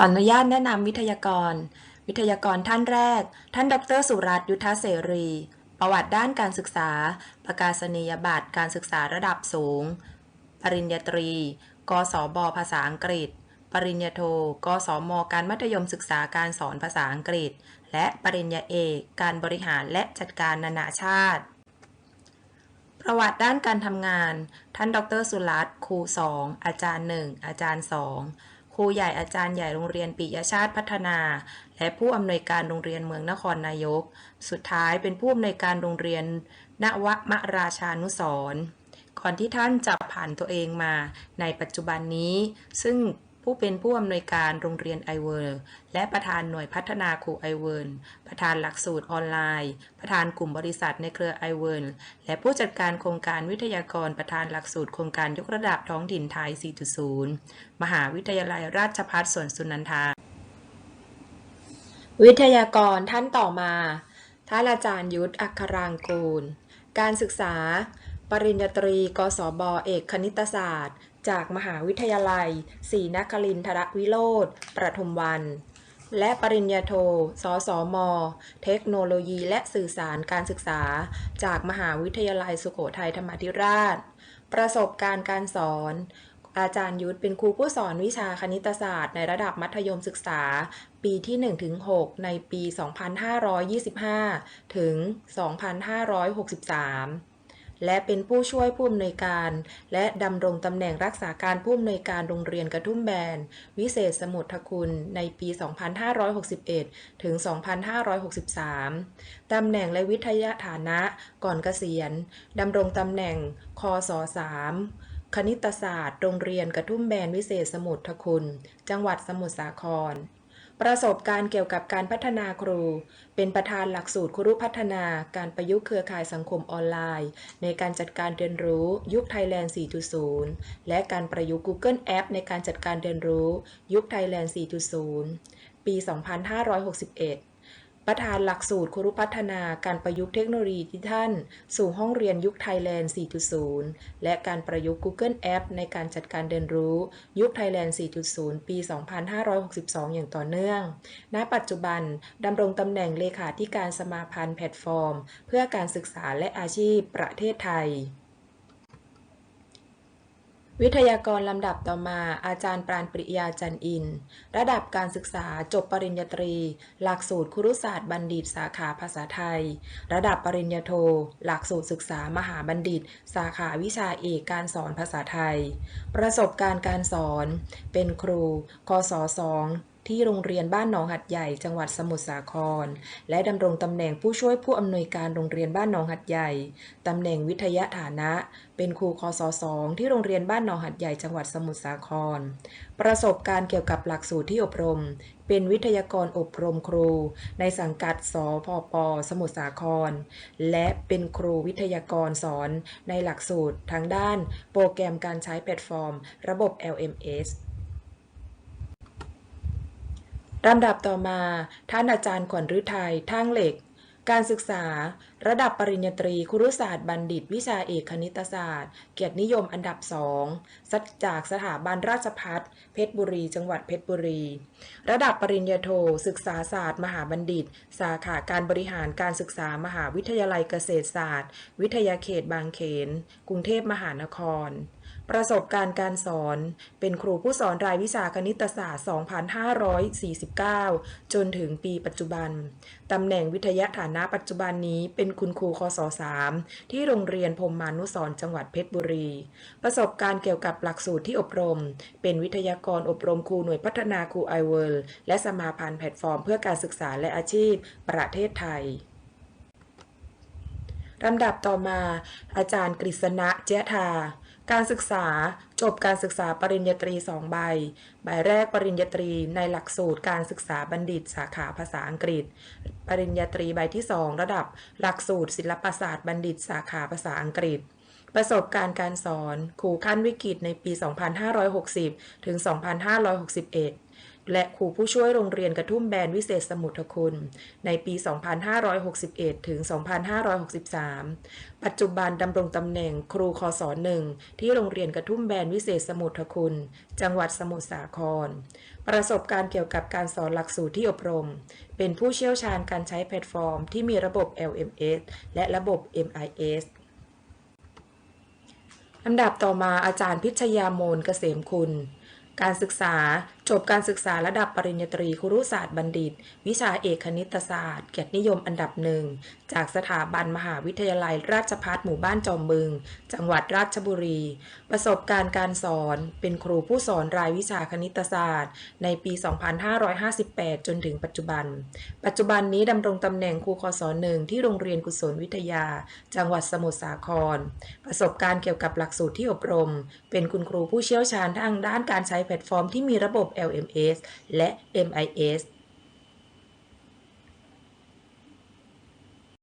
ออนุญาตแนะนำวิทยากร วิทยากรท่านแรก ท่านดรสุรัตยุทธเสรี ประวัติด้านการศึกษา ประกาศนียบัตรการศึกษาระดับสูง ปริญญาตรี กศบภาษาอังกฤษ ปริญญาโท กศมการมัธยมศึกษาการสอนภาษาอังกฤษ และปริญญาเอกการบริหารและจัดการนานาชาติประวัติด้านการทำงาน ท่าน ดร สุรัตน์ครูสองอาจารย์หนึ่งอาจารย์สอง รูใหญ่อาจารย์ใหญ่โรงเรียนปิยชาติพัฒนา และผู้อำนวยการโรงเรียนเมืองนครนายก สุดท้ายเป็นผู้อำนวยการโรงเรียนนวมราชานุสรก่อนที่ท่านจะผ่านตัวเองมาในปัจจุบันนี้ ซึ่ง ผู้เป็นผู้อำนวยการโรงเรียนไอเวิร์และประธานหน่วยพัฒนาครูไอเวิร์ประธานหลักสูตรออนไลน์ ประธานกลุ่มบริษัทในเครือไอเวิร์และผู้จัดการโครงการวิทยากรประธานหลักสูตรโครงการยกระดับท้องถิ่นไทย 4.0 มหาวิทยาลัยราชภัฏสวนสุนันทา วิทยากรท่านต่อมา ท่านอาจารย์ยุทธอัครางกูล การศึกษา ปริญญาตรี กศบ เอกคณิตศาสตร์ จากมหาวิทยาลัยศรีนครินทรวิโรธประทุมวัน และปริญญาโท สสม เทคโนโลยีและสื่อสารการศึกษา จากมหาวิทยาลัยสุโขทัยธรรมาธิราช ประสบการณ์การสอน อาจารย์ยุทธเป็นครูผู้สอนวิชาคณิตศาสตร์ ในระดับมัธยมศึกษา ปีที่ 1-6 ในปี 2525 ถึง 2563 และเป็นผู้ช่วยผู้อำนวยการ และดำรงตำแหน่งรักษาการผู้อำนวยการโรงเรียนกระทุ่มแบน วิเศษสมุทรคุณในปี 2561 ถึง 2563 ตำแหน่งและวิทยาฐานะก่อนเกษียณดำรงตำแหน่งคศ3คณิตศาสตร์ โรงเรียนกระทุ่มแบนวิเศษสมุทรคุณ จังหวัดสมุทรสาคร ประสบการณ์เกี่ยวกับการพัฒนาครู เป็นประธานหลักสูตรครูพัฒนาการประยุกต์เครือข่ายสังคมออนไลน์ ในการจัดการเรียนรู้ยุคไทยแลนด์ 4.0 และการประยุกต์ Google App ในการจัดการเรียนรู้ยุคไทยแลนด์ 4.0 ปี 2561 ประธานหลักสูตรครุพัฒนาการประยุกต์เทคโนโลยีดิจิทัลสู่ห้องเรียนยุคไทยแลนด์ 4.0 และการประยุกต์ Google App ในการจัดการเรียนรู้ยุคไทยแลนด์ 4.0 ปี 2562 อย่างต่อเนื่อง ณ ปัจจุบันดำรงตำแหน่งเลขาธิการสมาพันธ์แพลตฟอร์ม เพื่อการศึกษาและอาชีพประเทศไทย วิทยากรลำดับต่อมาอาจารย์ปราณปริยาจันอิน ระดับการศึกษาจบปริญญาตรี หลักสูตรครุศาสตร์บัณฑิตสาขาภาษาไทย ระดับปริญญาโท หลักสูตรศึกษามหาบัณฑิต สาขาวิชาเอกการสอนภาษาไทย ประสบการณ์การสอน เป็นครูคศสอง ที่โรงเรียนบ้านหนองหัดใหญ่จังหวัดสมุทรสาคร และดำรงตำแหน่งผู้ช่วยผู้อำนวยการโรงเรียนบ้านหนองหัดใหญ่ตำแหน่งวิทยาฐานะ เป็นครูคศสองที่โรงเรียนบ้านหนองหัดใหญ่จังหวัดสมุทรสาคร ประสบการณ์เกี่ยวกับหลักสูตรที่อบรม เป็นวิทยากรอบรมครู ในสังกัดสพป สมุทรสาคร และเป็นครูวิทยากรสอนในหลักสูตรทางด้าน โปรแกรมการใช้แพลตฟอร์ม ระบบ LMS ลำดับต่อมา ท่านอาจารย์ขวัญฤทัยท่างเหล็ก การศึกษา ระดับปริญญาตรีครุศาสตร์บัณฑิต วิชาเอกคณิตศาสตร์ เกียรตินิยมอันดับสองจากสถาบันราชพัฒเพชรบุรี จังหวัดเพชรบุรี ระดับปริญญาโท ศึกษาศาสตร์มหาบัณฑิต สาขาการบริหารการศึกษามหาวิทยาลัยเกษตรศาสตร์ วิทยาเขตบางเขน กรุงเทพมหานคร ประสบการณ์การสอน เป็นครูผู้สอนรายวิชาคณิตศาสตร์ 2549 จนถึงปีปัจจุบัน ตำแหน่งวิทยาฐานะปัจจุบันนี้เป็นคุณครูคศ3ที่โรงเรียนพรมมานุสรจังหวัดเพชรบุรี ประสบการณ์เกี่ยวกับหลักสูตรที่อบรม เป็นวิทยากรอบรมครูหน่วยพัฒนาครูไอเวิร์และสมาพันธ์แพลตฟอร์ม เพื่อการศึกษาและอาชีพ ประเทศไทยลำดับต่อมาอาจารย์กฤษณะเจยธา การศึกษาจบการศึกษาปริญญาตรี 2 ใบ ใบแรกปริญญาตรีในหลักสูตรการศึกษาบัณฑิต สาขาภาษาอังกฤษ ปริญญาตรีใบที่ 2 ระดับ หลักสูตรศิลปศาสตร์บัณฑิต สาขาภาษาอังกฤษ ประสบการณ์การสอนครูขั้นวิกฤตในปี 2560 ถึง 2561 และครูผู้ช่วยโรงเรียนกระทุ่มแบนวิเศษสมุทรคุณ ในปี 2561 ถึง 2563 ปัจจุบันดำรงตำแหน่งครูคศหนึ่งที่โรงเรียนกระทุ่มแบนวิเศษสมุทรคุณ จังหวัดสมุทรสาคร ประสบการณ์เกี่ยวกับการสอนหลักสูตรที่อบรม เป็นผู้เชี่ยวชาญการใช้แพลตฟอร์ม ที่มีระบบ LMS และระบบ MIS ลำดับต่อมาอาจารย์พิชยาโมลเกษมคุณ การศึกษา จบการศึกษาระดับปริญญาตรีครุศาสตร์บัณฑิต วิชาเอกคณิตศาสตร์ เกียรตินิยมอันดับหนึ่ง จากสถาบันมหาวิทยาลัยราชภัฏหมู่บ้านจอมบึง จังหวัดราชบุรี ประสบการณ์การสอน เป็นครูผู้สอนรายวิชาคณิตศาสตร์ ในปี 2558 จนถึงปัจจุบัน ปัจจุบันนี้ดำรงตำแหน่งครูคศหนึ่งที่โรงเรียนกุศลวิทยา จังหวัดสมุทรสาคร ประสบการณ์เกี่ยวกับหลักสูตรที่อบรม เป็นคุณครูผู้เชี่ยวชาญทางด้านการใช้แพลตฟอร์มที่มีระบบ LMS และ MIS